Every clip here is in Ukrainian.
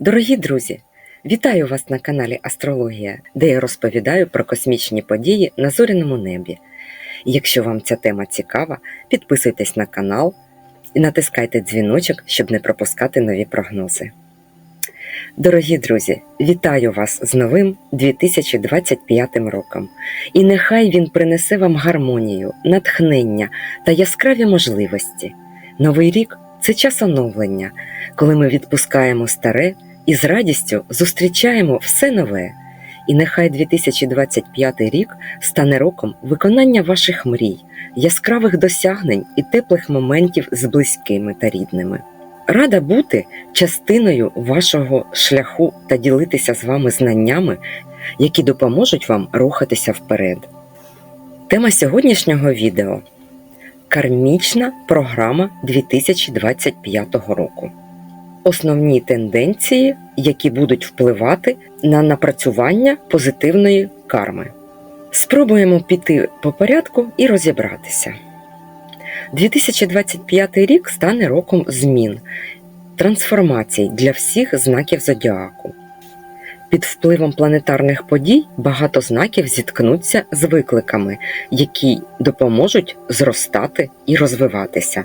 Дорогі друзі, вітаю вас на каналі Астрологія, де я розповідаю про космічні події на зоряному небі. Якщо вам ця тема цікава, підписуйтесь на канал і натискайте дзвіночок, щоб не пропускати нові прогнози. Дорогі друзі, вітаю вас з новим 2025 роком. І нехай він принесе вам гармонію, натхнення та яскраві можливості. Новий рік це час оновлення, коли ми відпускаємо старе і з радістю зустрічаємо все нове. І нехай 2025 рік стане роком виконання ваших мрій, яскравих досягнень і теплих моментів з близькими та рідними. Рада бути частиною вашого шляху та ділитися з вами знаннями, які допоможуть вам рухатися вперед. Тема сьогоднішнього відео Кармічна програма 2025 року. Основні тенденції, які будуть впливати на напрацювання позитивної карми. Спробуємо піти по порядку і розібратися. 2025 рік стане роком змін, трансформацій для всіх знаків зодіаку. Під впливом планетарних подій багато знаків зіткнуться з викликами, які допоможуть зростати і розвиватися.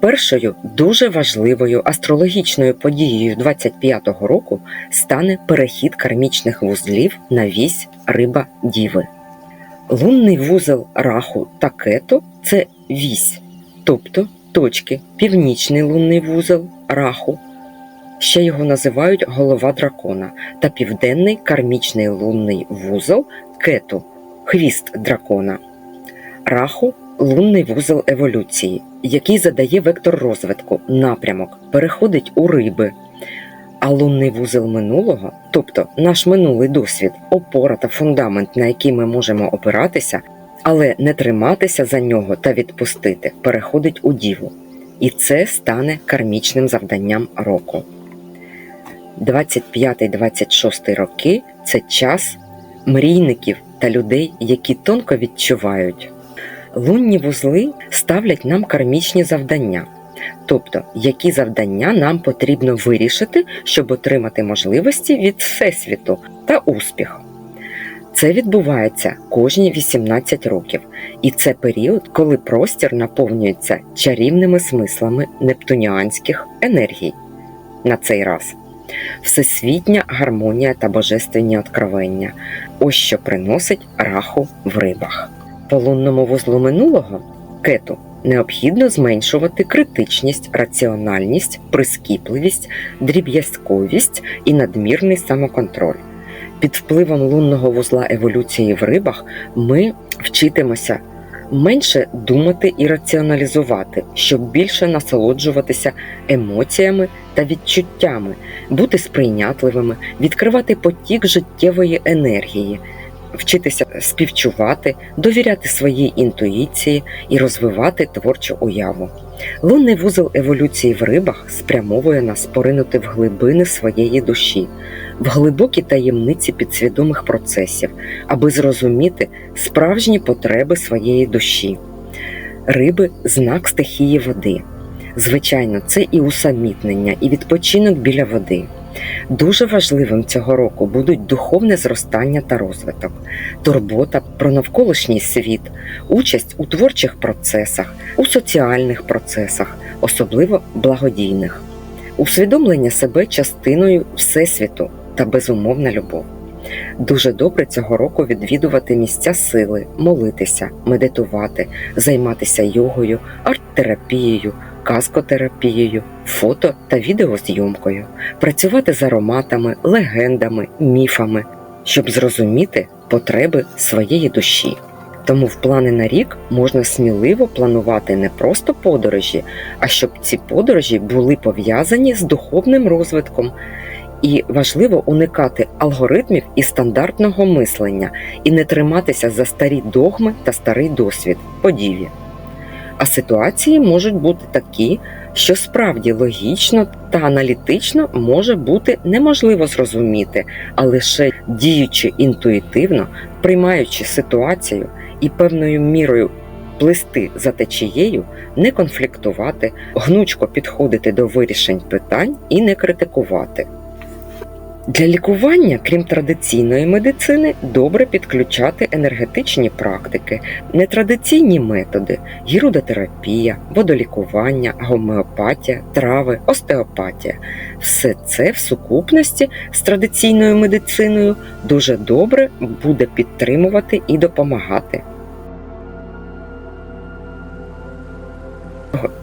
Першою дуже важливою астрологічною подією 25-го року стане перехід кармічних вузлів на вісь риба Діви. Лунний вузол раху та кету це вісь, тобто точки, північний лунний вузол раху, ще його називають голова дракона, та південний кармічний лунний вузол кету, хвіст дракона. Раху лунний вузол еволюції, який задає вектор розвитку, напрямок, переходить у риби. А лунний вузол минулого, тобто наш минулий досвід, опора та фундамент, на який ми можемо опиратися, але не триматися за нього та відпустити, переходить у діву. І це стане кармічним завданням року. 25-26 роки це час мрійників та людей, які тонко відчувають. Лунні вузли ставлять нам кармічні завдання, тобто які завдання нам потрібно вирішити, щоб отримати можливості від Всесвіту та успіх. Це відбувається кожні 18 років, і це період, коли простір наповнюється чарівними смислами нептуніанських енергій. На цей раз всесвітня гармонія та божественні откровення. Ось що приносить раху в рибах. По лунному вузлу минулого кету необхідно зменшувати критичність, раціональність, прискіпливість, дріб'язковість і надмірний самоконтроль. Під впливом лунного вузла еволюції в рибах ми вчитимося менше думати і раціоналізувати, щоб більше насолоджуватися емоціями та відчуттями, бути сприйнятливими, відкривати потік життєвої енергії, вчитися співчувати, довіряти своїй інтуїції і розвивати творчу уяву. Лунний вузол еволюції в рибах спрямовує нас поринути в глибини своєї душі, в глибокі таємниці підсвідомих процесів, аби зрозуміти справжні потреби своєї душі. Риби знак стихії води. Звичайно, це і усамітнення, і відпочинок біля води. Дуже важливим цього року будуть духовне зростання та розвиток, турбота про навколишній світ, участь у творчих процесах, у соціальних процесах, особливо благодійних, усвідомлення себе частиною Всесвіту та безумовна любов. Дуже добре цього року відвідувати місця сили, молитися, медитувати, займатися йогою, арт-терапією, казкотерапією, фото та відеозйомкою, працювати з ароматами, легендами, міфами, щоб зрозуміти потреби своєї душі. Тому в плани на рік можна сміливо планувати не просто подорожі, а щоб ці подорожі були пов'язані з духовним розвитком. І важливо уникати алгоритмів і стандартного мислення і не триматися за старі догми та старий досвід подіві. А ситуації можуть бути такі, що справді логічно та аналітично може бути неможливо зрозуміти, а лише діючи інтуїтивно, приймаючи ситуацію і певною мірою плисти за течією, не конфліктувати, гнучко підходити до вирішень питань і не критикувати. Для лікування, крім традиційної медицини, добре підключати енергетичні практики, нетрадиційні методи, гірудотерапія, водолікування, гомеопатія, трави, остеопатія. Все це в сукупності з традиційною медициною дуже добре буде підтримувати і допомагати.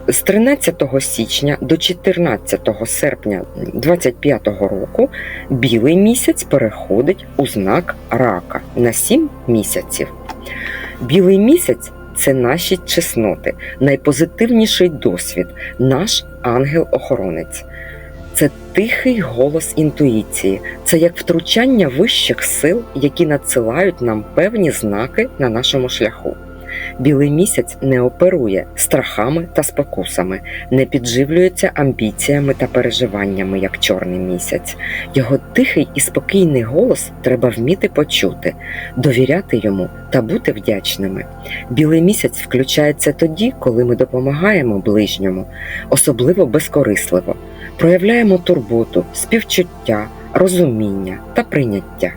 З 13 січня до 14 серпня 2025 року білий місяць переходить у знак рака на 7 місяців. Білий місяць це наші чесноти, найпозитивніший досвід, наш ангел-охоронець. Це тихий голос інтуїції, це як втручання вищих сил, які надсилають нам певні знаки на нашому шляху. Білий місяць не оперує страхами та спокусами, не підживлюється амбіціями та переживаннями, як чорний місяць. Його тихий і спокійний голос треба вміти почути, довіряти йому та бути вдячними. Білий місяць включається тоді, коли ми допомагаємо ближньому, особливо безкорисливо, проявляємо турботу, співчуття, розуміння та прийняття.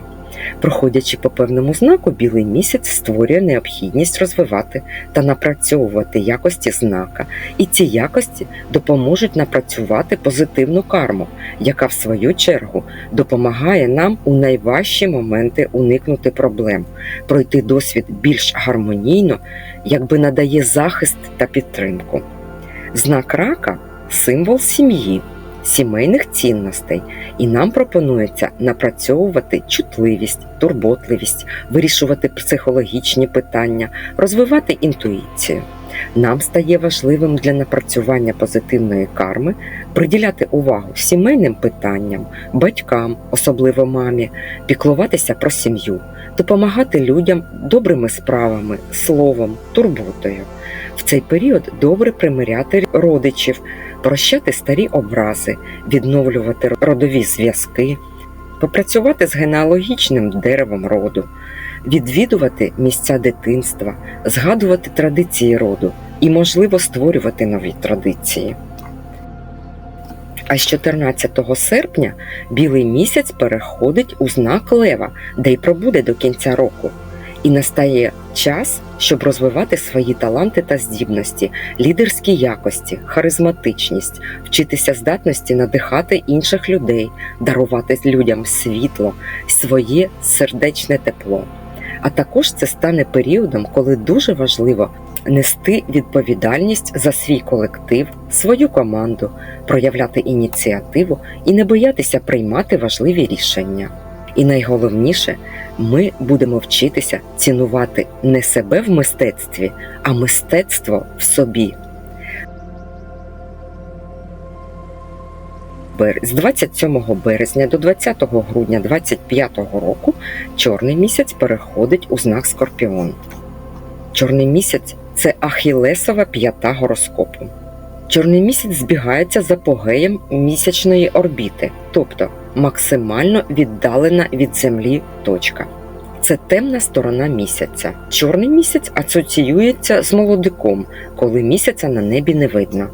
Проходячи по певному знаку, білий місяць створює необхідність розвивати та напрацьовувати якості знака, і ці якості допоможуть напрацювати позитивну карму, яка в свою чергу допомагає нам у найважчі моменти уникнути проблем, пройти досвід більш гармонійно, якби надає захист та підтримку. Знак рака символ сім'ї сімейних цінностей, і нам пропонується напрацьовувати чутливість, турботливість, вирішувати психологічні питання, розвивати інтуїцію. Нам стає важливим для напрацювання позитивної карми приділяти увагу сімейним питанням, батькам, особливо мамі, піклуватися про сім'ю, допомагати людям добрими справами, словом, турботою. В цей період добре примиряти родичів, прощати старі образи, відновлювати родові зв'язки, попрацювати з генеалогічним деревом роду, відвідувати місця дитинства, згадувати традиції роду і, можливо, створювати нові традиції. А з 14 серпня білий місяць переходить у знак Лева, де й пробуде до кінця року. І настає час, щоб розвивати свої таланти та здібності, лідерські якості, харизматичність, вчитися здатності надихати інших людей, дарувати людям світло, своє сердечне тепло. А також це стане періодом, коли дуже важливо нести відповідальність за свій колектив, свою команду, проявляти ініціативу і не боятися приймати важливі рішення. І найголовніше, ми будемо вчитися цінувати не себе в мистецтві, а мистецтво в собі. З 27 березня до 20 грудня 2025 року чорний місяць переходить у знак Скорпіон. Чорний місяць це ахілесова п'ята гороскопу. Чорний місяць збігається з апогеєм місячної орбіти, тобто максимально віддалена від Землі точка. Це темна сторона місяця. Чорний місяць асоціюється з молодиком, коли місяця на небі не видно.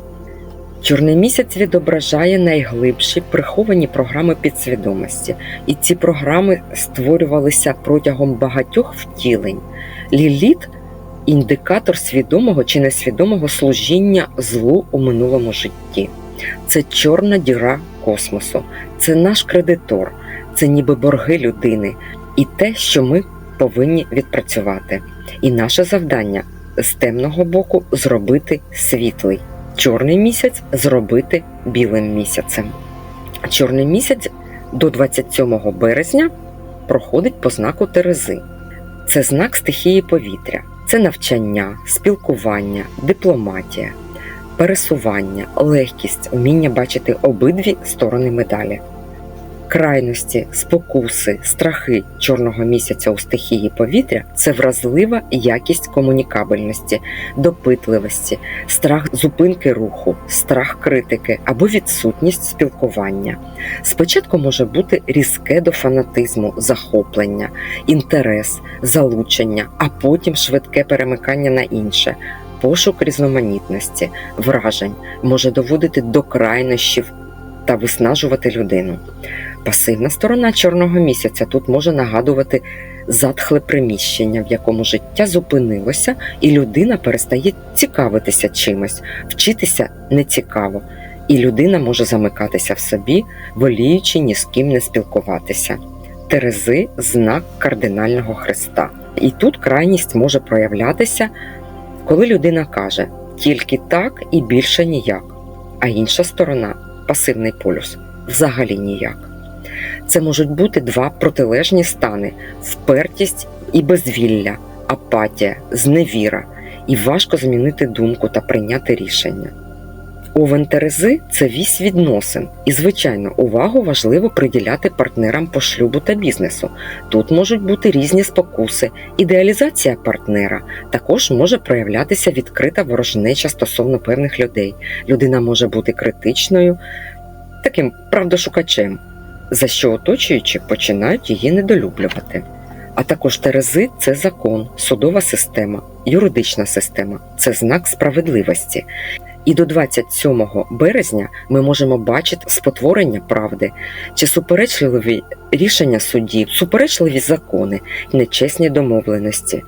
Чорний місяць відображає найглибші приховані програми підсвідомості, і ці програми створювалися протягом багатьох втілень. Ліліт індикатор свідомого чи несвідомого служіння злу у минулому житті. Це чорна діра космосу, це наш кредитор, це ніби борги людини і те, що ми повинні відпрацювати. І наше завдання з темного боку зробити світлий, чорний місяць зробити білим місяцем. Чорний місяць до 27 березня проходить по знаку Терези. Це знак стихії повітря, це навчання, спілкування, дипломатія, пересування, легкість, уміння бачити обидві сторони медалі. Крайності, спокуси, страхи чорного місяця у стихії повітря це вразлива якість комунікабельності, допитливості, страх зупинки руху, страх критики або відсутність спілкування. Спочатку може бути різке до фанатизму, захоплення, інтерес, залучення, а потім швидке перемикання на інше пошук різноманітності, вражень може доводити до крайнощів та виснажувати людину. Пасивна сторона чорного місяця тут може нагадувати затхле приміщення, в якому життя зупинилося, і людина перестає цікавитися чимось, вчитися не цікаво, і людина може замикатися в собі, воліючи ні з ким не спілкуватися. Терези знак кардинального хреста. І тут крайність може проявлятися, коли людина каже тільки так і більше ніяк, а інша сторона пасивний полюс взагалі ніяк. Це можуть бути два протилежні стани: впертість і безвілля, апатія, зневіра, і важко змінити думку та прийняти рішення. Овен Терези це вісь відносин, і, звичайно, увагу важливо приділяти партнерам по шлюбу та бізнесу. Тут можуть бути різні спокуси, ідеалізація партнера. Також може проявлятися відкрита ворожнеча стосовно певних людей. Людина може бути критичною, таким правдошукачем, за що оточуючі починають її недолюблювати. А також Терези це закон, судова система, юридична система це знак справедливості. І до 27 березня ми можемо бачити спотворення правди чи суперечливі рішення судів, суперечливі закони, нечесні домовленості,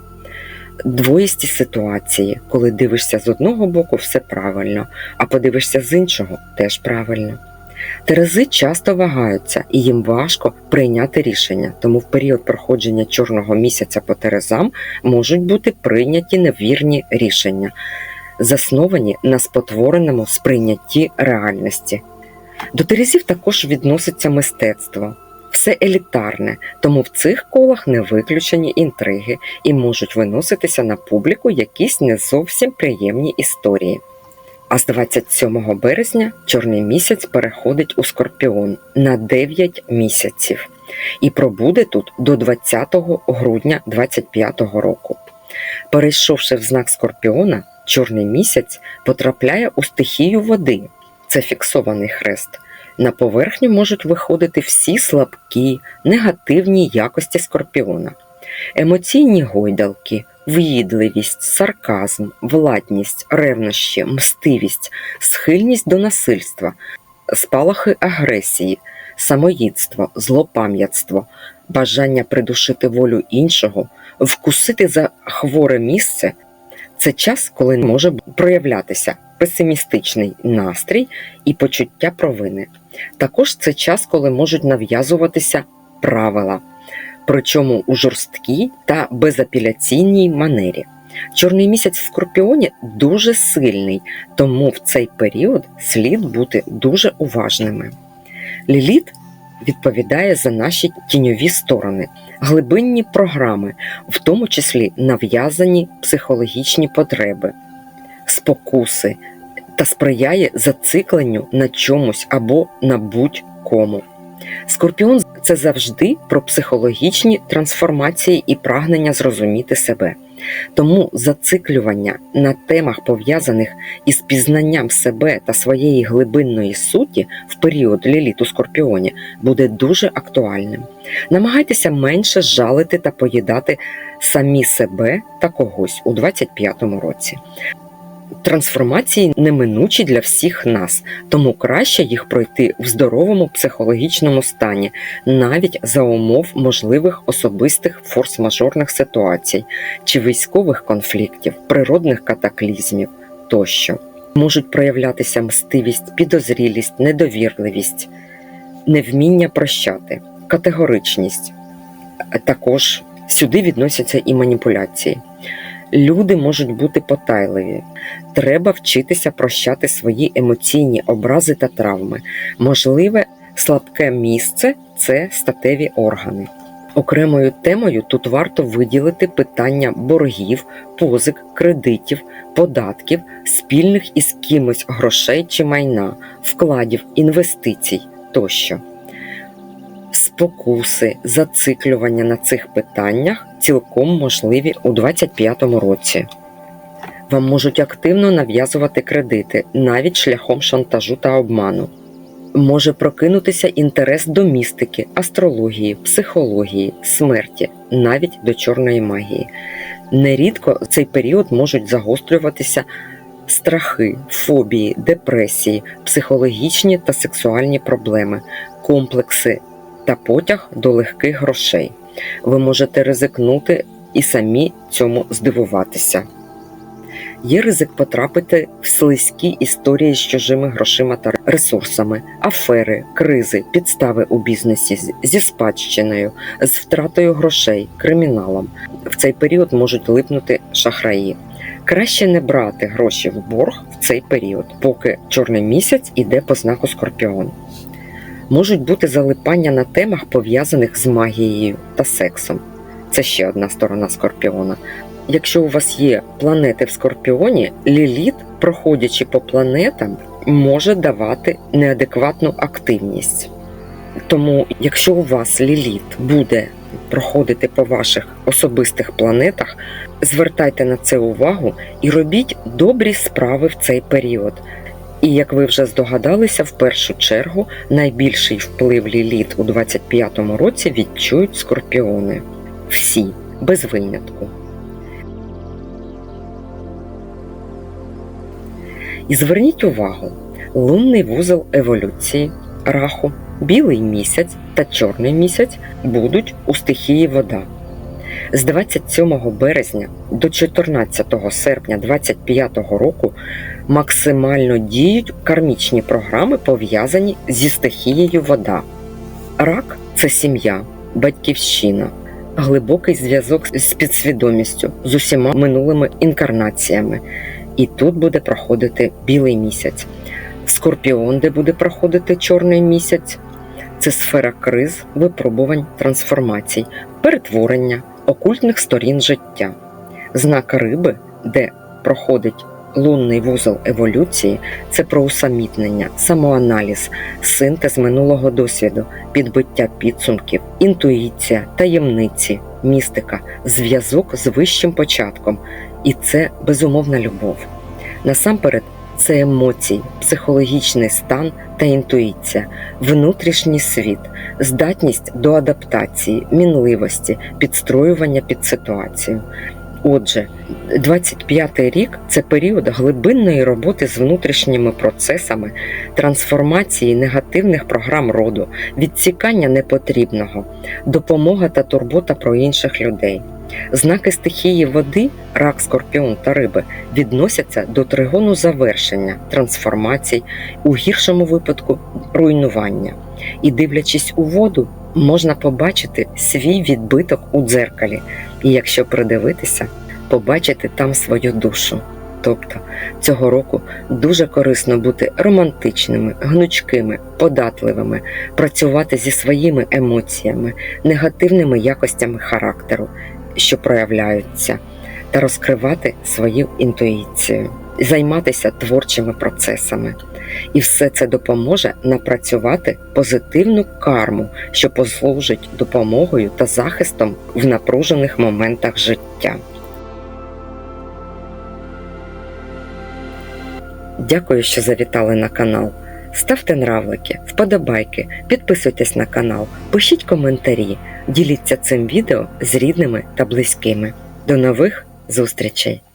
двоїсті ситуації, коли дивишся з одного боку все правильно, а подивишся з іншого теж правильно. Терези часто вагаються і їм важко прийняти рішення, тому в період проходження чорного місяця по терезам можуть бути прийняті невірні рішення, засновані на спотвореному сприйнятті реальності. До терезів також відноситься мистецтво. Все елітарне, тому в цих колах не виключені інтриги і можуть виноситися на публіку якісь не зовсім приємні історії. А з 27 березня чорний місяць переходить у Скорпіон на 9 місяців і пробуде тут до 20 грудня 25 року. Перейшовши в знак Скорпіона, чорний місяць потрапляє у стихію води. Це фіксований хрест. На поверхню можуть виходити всі слабкі, негативні якості скорпіона, емоційні гойдалки, в'їдливість, сарказм, владність, ревнощі, мстивість, схильність до насильства, спалахи агресії, самоїдство, злопам'ятство, бажання придушити волю іншого, вкусити за хворе місце. Це час, коли може проявлятися песимістичний настрій і почуття провини. Також це час, коли можуть нав'язуватися правила, причому у жорсткій та безапеляційній манері. Чорний місяць в Скорпіоні дуже сильний, тому в цей період слід бути дуже уважними. Ліліт відповідає за наші тіньові сторони, глибинні програми, в тому числі нав'язані психологічні потреби, спокуси та сприяє зацикленню на чомусь або на будь-кому. Скорпіон це завжди про психологічні трансформації і прагнення зрозуміти себе. Тому зациклювання на темах, пов'язаних із пізнанням себе та своєї глибинної суті в період ліліт у Скорпіоні буде дуже актуальним. Намагайтеся менше жалити та поїдати самі себе та когось у 25-му році. Трансформації неминучі для всіх нас, тому краще їх пройти в здоровому психологічному стані, навіть за умов можливих особистих форс-мажорних ситуацій чи військових конфліктів, природних катаклізмів тощо. Можуть проявлятися мстивість, підозрілість, недовірливість, невміння прощати, категоричність. Також сюди відносяться і маніпуляції. Люди можуть бути потайливі. Треба вчитися прощати свої емоційні образи та травми. Можливе слабке місце це статеві органи. Окремою темою тут варто виділити питання боргів, позик, кредитів, податків, спільних із кимось грошей чи майна, вкладів, інвестицій тощо. Спокуси, зациклювання на цих питаннях цілком можливі у 2025 році. Вам можуть активно нав'язувати кредити навіть шляхом шантажу та обману. Може прокинутися інтерес до містики, астрології, психології, смерті, навіть до чорної магії. Нерідко в цей період можуть загострюватися страхи, фобії, депресії, психологічні та сексуальні проблеми, комплекси та потяг до легких грошей. Ви можете ризикнути і самі цьому здивуватися. Є ризик потрапити в слизькі історії з чужими грошима та ресурсами, афери, кризи, підстави у бізнесі зі спадщиною, з втратою грошей, криміналом. В цей період можуть липнути шахраї. Краще не брати гроші в борг в цей період, поки чорний місяць іде по знаку Скорпіон. Можуть бути залипання на темах, пов'язаних з магією та сексом. Це ще одна сторона Скорпіона. Якщо у вас є планети в Скорпіоні, Ліліт, проходячи по планетам, може давати неадекватну активність. Тому, якщо у вас Ліліт буде проходити по ваших особистих планетах, звертайте на це увагу і робіть добрі справи в цей період. І як ви вже здогадалися, в першу чергу найбільший вплив Ліліт у 25-му році відчують скорпіони. Всі, без винятку. І зверніть увагу, лунний вузол еволюції, раху, білий місяць та чорний місяць будуть у стихії вода. З 27 березня до 14 серпня 2025 року максимально діють кармічні програми, пов'язані зі стихією вода. Рак це сім'я, батьківщина, глибокий зв'язок з підсвідомістю, з усіма минулими інкарнаціями. І тут буде проходити білий місяць. Скорпіон, де буде проходити чорний місяць, це сфера криз, випробувань, трансформацій, перетворення, окультних сторін життя. Знак риби, де проходить лунний вузол еволюції, це про усамітнення, самоаналіз, синтез минулого досвіду, підбиття підсумків, інтуїція, таємниці, містика, зв'язок з вищим початком. І це безумовна любов. Насамперед, це емоції, психологічний стан та інтуїція, внутрішній світ, здатність до адаптації, мінливості, підстроювання під ситуацію. Отже, 25-й рік це період глибинної роботи з внутрішніми процесами, трансформації негативних програм роду, відсікання непотрібного, допомога та турбота про інших людей. Знаки стихії води, рак, скорпіон та риби відносяться до тригону завершення, трансформацій, у гіршому випадку руйнування. І дивлячись у воду, можна побачити свій відбиток у дзеркалі, і якщо придивитися, побачити там свою душу. Тобто цього року дуже корисно бути романтичними, гнучкими, податливими, працювати зі своїми емоціями, негативними якостями характеру, що проявляються, та розкривати свою інтуїцію, займатися творчими процесами. І все це допоможе напрацювати позитивну карму, що послужить допомогою та захистом в напружених моментах життя. Дякую, що завітали на канал. Ставте нравлики, вподобайки, підписуйтесь на канал, пишіть коментарі, діліться цим відео з рідними та близькими. До нових зустрічей!